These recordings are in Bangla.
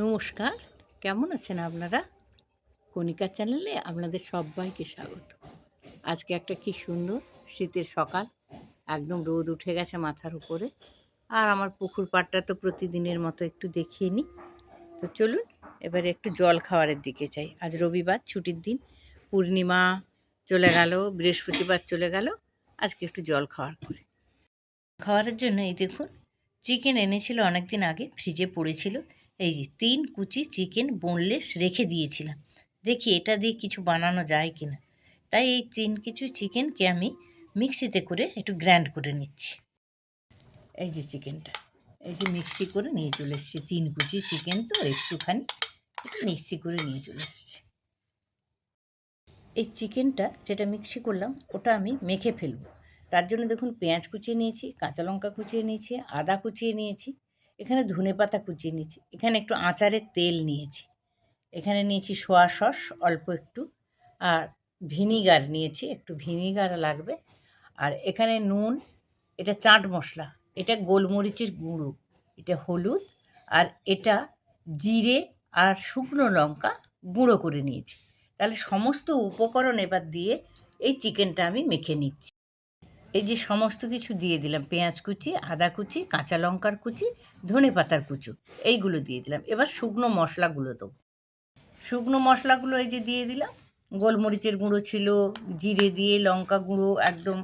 নমস্কার, কেমন আছেন আপনারা? কণিকা চ্যানেলে আপনাদের সবাইকে স্বাগত। আজকে একটা কি সুন্দর শীতের সকাল, একদম রোদ উঠে গেছে মাথার উপরে। আর আমার পুকুর পাড়টা তো প্রতিদিনের মতো একটু দেখিয়ে নিই। তো চলুন, এবারে একটু জল খাওয়ারের দিকে চাই আজ রবিবার, ছুটির দিন, পূর্ণিমা চলে গেল, বৃহস্পতিবার চলে গেল, আজকে একটু জল খাওয়ার করে। খাওয়ারের জন্য এই দেখুন, চিকেন এনেছিল অনেক দিন আগে, ফ্রিজে পড়েছিল। এই যে তিন কুচি চিকেন বোনলেস রেখে দিয়েছিলাম। দেখি এটা দিয়ে কিছু বানানো যায় কি না তাই এই তিন কিছু চিকেনকে আমি মিক্সিতে করে একটু গ্র্যান্ড করে নিচ্ছি। এই যে চিকেনটা, এই যে মিক্সি করে নিয়ে চলে এসছি। তিন কুচি চিকেন তো একটুখানি একটু মিক্সি করে নিয়ে চলে এসছি। এই চিকেনটা যেটা মিক্সি করলাম, ওটা আমি মেখে ফেলব। তার জন্য দেখুন পেঁয়াজ কুচিয়ে নিয়েছি, কাঁচা লঙ্কা কুচিয়ে নিয়েছি, আদা কুচিয়ে নিয়েছি। এখানে ধনে পাতা কুচিয়ে নিয়েছি। এখানে একটু আচারের তেল নিয়েছি। এখানে নিয়েছি সোয়া সস, অল্প একটু। আর ভিনিগার নিয়েছি, একটু ভিনিগার লাগবে। আর এখানে নুন, এটা চাট মশলা, এটা গোলমরিচের গুঁড়ো, এটা হলুদ, আর এটা জিরে আর শুকনো লঙ্কা গুঁড়ো করে নিয়েছি। তাহলে সমস্ত উপকরণ এবার দিয়ে এই চিকেনটা আমি মেখে নিচ্ছি। এই যে সমস্ত কিছু দিয়ে দিলাম, পেঁয়াজ কুচি, আদা কুচি, কাঁচা লঙ্কার কুচি, ধনে পাতার কুচু, এইগুলো দিয়ে দিলাম। এবার শুকনো মশলাগুলো দেবো। শুকনো মশলাগুলো এই যে দিয়ে দিলাম। গোলমরিচের গুঁড়ো ছিল, জিরে দিয়ে লঙ্কা গুঁড়ো একদম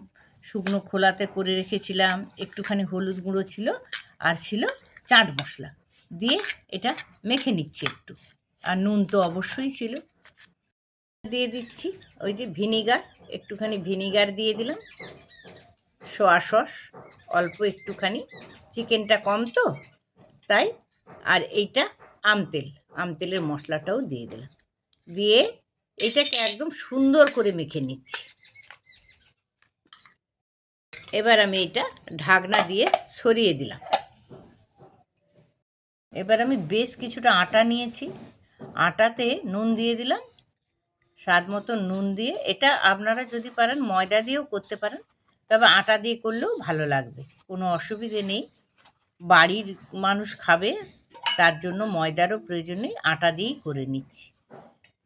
শুকনো খোলাতে করে রেখেছিলাম, একটুখানি হলুদ গুঁড়ো ছিল, আর ছিল চাট মশলা। দিয়ে এটা মেখে নিচ্ছি একটু, আর নুন তো অবশ্যই ছিল। দিয়ে দিচ্ছি ওই যে ভিনিগার, একটুখানি ভিনিগার দিয়ে দিলাম। সোয়া সস, অল্প একটুখানি। চিকেনটা কম তো, তাই। আর এইটা আমতেল আমতেলের মশলাটাও দিয়ে দিলাম। দিয়ে এটাকে একদম সুন্দর করে মেখে নিচ্ছি। এবার আমি এটা ঢাকনা দিয়ে সরিয়ে দিলাম। এবার আমি বেশ কিছুটা আটা নিয়েছি। আটাতে নুন দিয়ে দিলাম। স্বাদ মতো নুন দিয়ে, এটা আপনারা যদি পারেন ময়দা দিয়েও করতে পারেন। তবে আটা দিয়ে করলেও ভালো লাগবে। কোনো অসুবিধে নেই। বাড়ির মানুষ খাবে, তার জন্য ময়দারও প্রয়োজন নেই, আটা দিয়েই করে নিচ্ছি।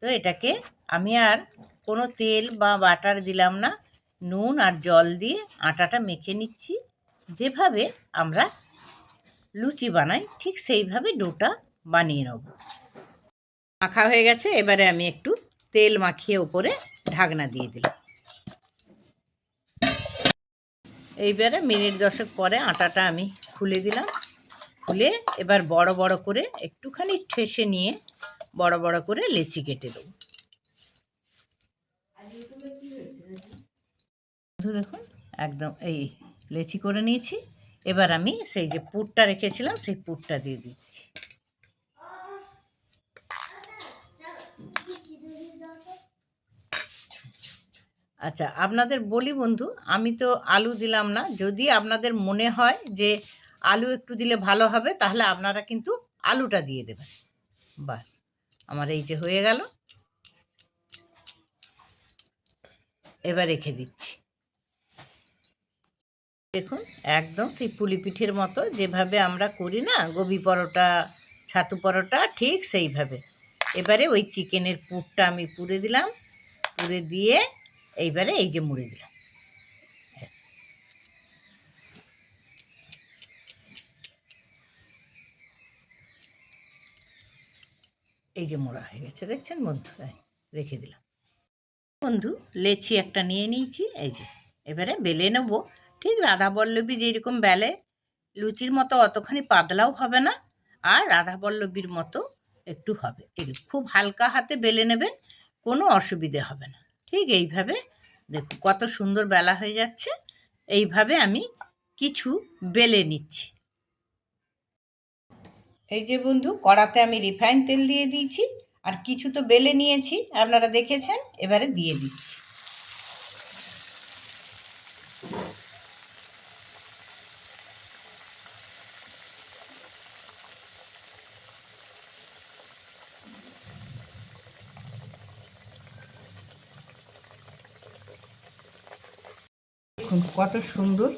তো এটাকে আমি আর কোনো তেল বা বাটার দিলাম না। নুন আর জল দিয়ে আটাটা মেখে নিচ্ছি। যেভাবে আমরা লুচি বানাই, ঠিক সেইভাবে ডোটা বানিয়ে নেব। মাখা হয়ে গেছে, এবারে আমি একটু তেল মাখিয়ে ওপরে ঢাকনা দিয়ে দিলাম। এইবারে মিনিট দশেক পরে আটাটা আমি খুলে দিলাম। খুলে এবার বড় বড় করে একটুখানি ঠেসে নিয়ে বড় বড় করে লেচি কেটে দেবো। দেখুন, একদম এই লেচি করে নিয়েছি। এবার আমি সেই যে পুরটা রেখেছিলাম, সেই পুরটা দিয়ে দিচ্ছি। আচ্ছা আপনাদের বলি বন্ধু, আমি তো আলু দিলাম না। যদি আপনাদের মনে হয় যে আলু একটু দিলে ভালো হবে, তাহলে আপনারা কিন্তু আলুটা দিয়ে দেবেন। বাস আমার এই যে হয়ে গেল। এবার রেখে দিচ্ছি। দেখুন, একদম সেই পুলি পিঠের মতো যেভাবে আমরা করি না, গোবি পরোটা, ছাতু পরোটা, ঠিক সেইভাবে। এবারে ওই চিকেনের পুরটা আমি পুড়ে দিলাম। পুড়ে দিয়ে এইবারে এই যে মুড়ে দিলাম। এই যে মোড়া হয়ে গেছে, দেখছেন বন্ধু? রেখে দিলাম। বন্ধু, লেচি একটা নিয়ে নিয়েছি, এই যে। এবারে বেলে নেব। ঠিক রাধা বল্লভী যেরকম বেলে, লুচির মতো অতখানি পাতলাও হবে না, আর রাধা বল্লভীর মতো একটু হবে। এই খুব হালকা হাতে বেলে নেবেন, কোনো অসুবিধে হবে না। ঠিক এইভাবে দেখুন কত সুন্দর বেলা হয়ে যাচ্ছে। এইভাবে আমি কিছু বেলে নিচ্ছি। এই যে বন্ধু, কড়াতে আমি রিফাইন তেল দিয়ে দিয়েছি। আর কিছু তো বেলে নিয়েছি, আপনারা দেখেছেন? এবারে দিয়ে দিচ্ছি। দেখুন কত সুন্দর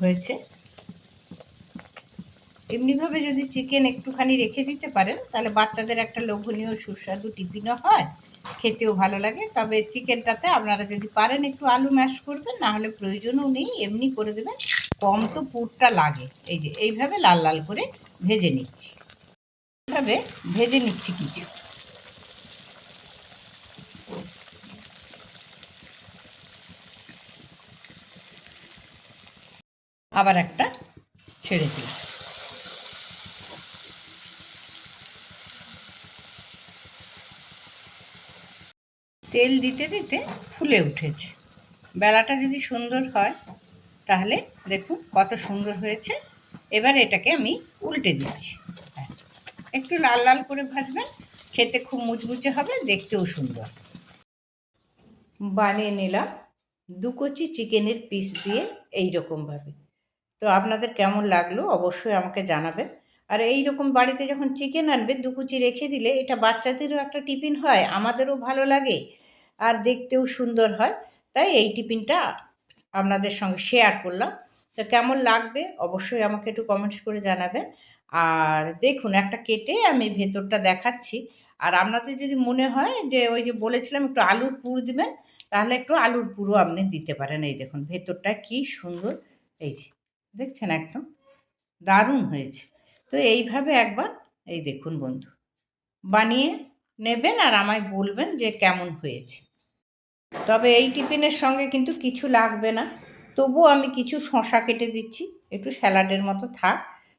হয়েছে। এমনিভাবে যদি চিকেন একটুখানি রেখে দিতে পারেন, তাহলে বাচ্চাদের একটা লোভনীয় সুস্বাদু টিফিনও হয়, খেতেও ভালো লাগে। তবে চিকেনটাতে আপনারা যদি পারেন একটু আলু ম্যাশ করবেন, না হলে প্রয়োজনও নেই, এমনি করে দেবেন। কম তো পুরটা লাগে। এই যে, এইভাবে লাল লাল করে ভেজে নিচ্ছি। এইভাবে ভেজে নিচ্ছি কিছু। আবার একটা ছেড়ে দিলাম। তেল দিতে দিতে ফুলে উঠেছে। বেলাটা যদি সুন্দর হয়, তাহলে দেখুন কত সুন্দর হয়েছে। এবার এটাকে আমি উল্টে দিচ্ছি। একটু লাল লাল করে ভাজবেন, খেতে খুব মুচমুচে হবে, দেখতেও সুন্দর। বানিয়ে নিলাম দু কচি চিকেনের পিস দিয়ে এই রকমভাবে তো আপনাদের কেমন লাগল অবশ্যই আমাকে জানাবেন। আর এই রকম বাড়িতে যখন চিকেন আনবে, দু কুচি রেখে দিলে এটা বাচ্চাদেরও একটা টিফিন হয়, আমাদেরও ভালো লাগে আর দেখতেও সুন্দর হয়। তাই এই টিফিনটা আপনাদের সঙ্গে শেয়ার করলাম। তো কেমন লাগবে অবশ্যই আমাকে একটু কমেন্টস করে জানাবেন। আর দেখুন, একটা কেটে আমি ভেতরটা দেখাচ্ছি। আর আপনাদের যদি মনে হয় যে ওই যে বলেছিলাম একটু আলুর পুর দিবেন, তাহলে একটু আলুর পুরো আপনি দিতে পারেন। এই দেখুন, ভেতরটা কি সুন্দর। এই যে। দেখছেন একদম? দারুণ হয়েছে। তো এইভাবে একবার, এই দেখুন বন্ধু, বানিয়ে নেবেন আর আমায় বলবেন যে কেমন হয়েছে। তবে এই টিফিনের সঙ্গে কিন্তু কিছু লাগবে না। তবুও আমি কিছু শশা কেটে দিচ্ছি। একটু স্যালাডের মতো থাক,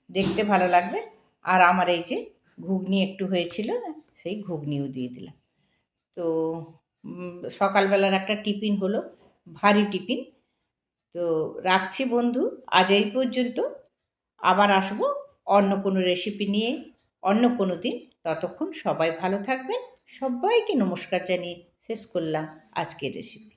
দেখতে ভালো লাগবে। আর আমার এই যে ঘুগনি একটু হয়েছিল, সেই ঘুগনিও দিয়ে দিলাম। তো সকালবেলার একটা টিফিন হলো, ভারী টিফিন। তো রাখছি বন্ধু। আজ এই পর্যন্ত। আবার আসব অন্য কোনো রেসিপি নিয়ে, অন্য কোনো দিন। ততক্ষণ সবাই ভালো থাকবেন। সবাইকে নমস্কার জানিয়ে শেষ করলাম আজকের রেসিপি